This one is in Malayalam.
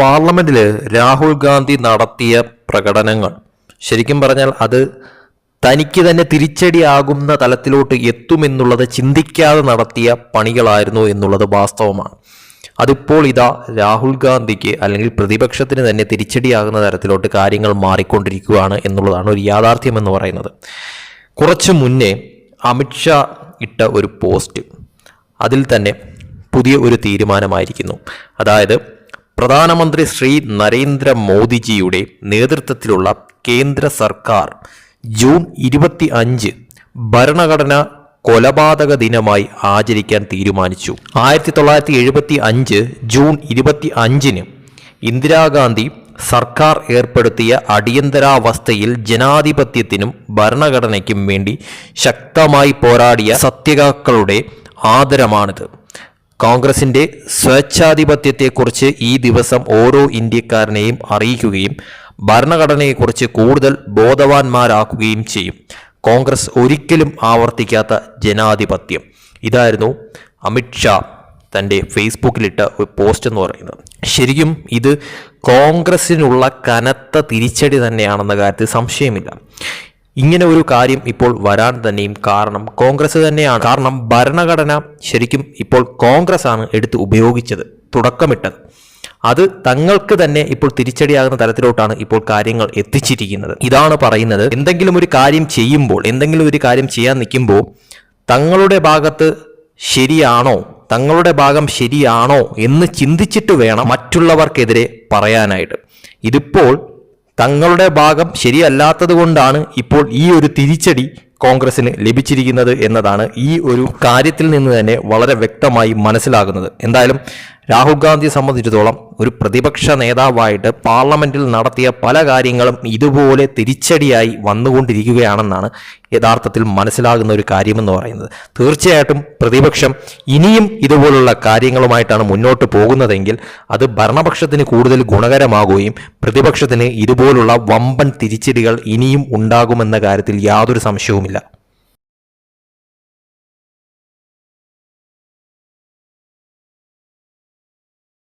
പാർലമെന്റിൽ രാഹുൽ ഗാന്ധി നടത്തിയ പ്രകടനങ്ങൾ ശരിക്കും പറഞ്ഞാൽ അത് തനിക്ക് തന്നെ തിരിച്ചടിയാകുന്ന തലത്തിലോട്ട് എത്തുമെന്നുള്ളത് ചിന്തിക്കാതെ നടത്തിയ പണികളായിരുന്നു എന്നുള്ളത് വാസ്തവമാണ്. അതിപ്പോൾ ഇതാ രാഹുൽ ഗാന്ധിക്ക് അല്ലെങ്കിൽ പ്രതിപക്ഷത്തിന് തന്നെ തിരിച്ചടിയാകുന്ന തരത്തിലോട്ട് കാര്യങ്ങൾ മാറിക്കൊണ്ടിരിക്കുകയാണ് എന്നുള്ളതാണ് ഒരു യാഥാർത്ഥ്യം എന്ന് പറയുന്നത്. കുറച്ച് മുന്നേ അമിത്ഷാ ഇട്ട ഒരു പോസ്റ്റ് അതിൽ തന്നെ പുതിയ ഒരു തീരുമാനമായിരിക്കുന്നു. അതായത് പ്രധാനമന്ത്രി ശ്രീ നരേന്ദ്ര മോദിജിയുടെ നേതൃത്വത്തിലുള്ള കേന്ദ്ര സർക്കാർ ജൂൺ ഇരുപത്തി അഞ്ച് ഭരണഘടന കൊലപാതക ദിനമായി ആചരിക്കാൻ തീരുമാനിച്ചു. ആയിരത്തി തൊള്ളായിരത്തി എഴുപത്തി അഞ്ച് ജൂൺ ഇരുപത്തി അഞ്ചിന് ഇന്ദിരാഗാന്ധി സർക്കാർ ഏർപ്പെടുത്തിയ അടിയന്തരാവസ്ഥയിൽ ജനാധിപത്യത്തിനും ഭരണഘടനയ്ക്കും വേണ്ടി ശക്തമായി പോരാടിയ സത്യകാക്കളുടെ ആദരമാണിത്. കോൺഗ്രസിന്റെ സ്വേച്ഛാധിപത്യത്തെക്കുറിച്ച് ഈ ദിവസം ഓരോ ഇന്ത്യക്കാരനെയും അറിയിക്കുകയും ഭരണഘടനയെക്കുറിച്ച് കൂടുതൽ ബോധവാന്മാരാക്കുകയും ചെയ്യും. കോൺഗ്രസ് ഒരിക്കലും ആവർത്തിക്കാത്ത ജനാധിപത്യം. ഇതായിരുന്നു അമിത്ഷാ തന്റെ ഫേസ്ബുക്കിലിട്ട ഒരു പോസ്റ്റ് എന്ന് പറയുന്നത്. ശരിക്കും ഇത് കോൺഗ്രസ്സിനുള്ള കനത്ത തിരിച്ചടി തന്നെയാണെന്ന കാര്യത്തിൽ സംശയമില്ല. ഇങ്ങനെ ഒരു കാര്യം ഇപ്പോൾ വരാൻ തന്നെയും കാരണം കോൺഗ്രസ് തന്നെയാണ്. കാരണം ഭരണഘടന ശരിക്കും ഇപ്പോൾ കോൺഗ്രസ് ആണ് എടുത്ത് ഉപയോഗിച്ചത് തുടക്കമിട്ടത്. അത് തങ്ങൾക്ക് തന്നെ ഇപ്പോൾ തിരിച്ചടിയാകുന്ന തരത്തിലോട്ടാണ് ഇപ്പോൾ കാര്യങ്ങൾ എത്തിച്ചിരിക്കുന്നത്. ഇതാണ് പറയുന്നത്. എന്തെങ്കിലും ഒരു കാര്യം ചെയ്യുമ്പോൾ എന്തെങ്കിലും ഒരു കാര്യം ചെയ്യാൻ നിൽക്കുമ്പോൾ തങ്ങളുടെ ഭാഗത്ത് ശരിയാണോ തങ്ങളുടെ ഭാഗം ശരിയാണോ എന്ന് ചിന്തിച്ചിട്ട് വേണം മറ്റുള്ളവർക്കെതിരെ പറയാനായിട്ട്. ഇതിപ്പോൾ തങ്ങളുടെ ഭാഗം ശരിയല്ലാത്തത് കൊണ്ടാണ് ഇപ്പോൾ ഈ ഒരു തിരിച്ചടി കോൺഗ്രസിന് ലഭിച്ചിരിക്കുന്നത് എന്നതാണ് ഈ ഒരു കാര്യത്തിൽ നിന്ന് തന്നെ വളരെ വ്യക്തമായി മനസ്സിലാകുന്നത്. എന്തായാലും രാഹുൽ ഗാന്ധിയെ സംബന്ധിച്ചിടത്തോളം ഒരു പ്രതിപക്ഷ നേതാവായിട്ട് പാർലമെന്റിൽ നടത്തിയ പല കാര്യങ്ങളും ഇതുപോലെ തിരിച്ചടിയായി വന്നുകൊണ്ടിരിക്കുകയാണെന്നാണ് യഥാർത്ഥത്തിൽ മനസ്സിലാകുന്ന ഒരു കാര്യമെന്ന് പറയുന്നത്. തീർച്ചയായിട്ടും പ്രതിപക്ഷം ഇനിയും ഇതുപോലുള്ള കാര്യങ്ങളുമായിട്ടാണ് മുന്നോട്ട് പോകുന്നതെങ്കിൽ അത് ഭരണപക്ഷത്തിന് കൂടുതൽ ഗുണകരമാകുകയും പ്രതിപക്ഷത്തിന് ഇതുപോലുള്ള വമ്പൻ തിരിച്ചടികൾ ഇനിയും ഉണ്ടാകുമെന്ന കാര്യത്തിൽ യാതൊരു സംശയവുമില്ല.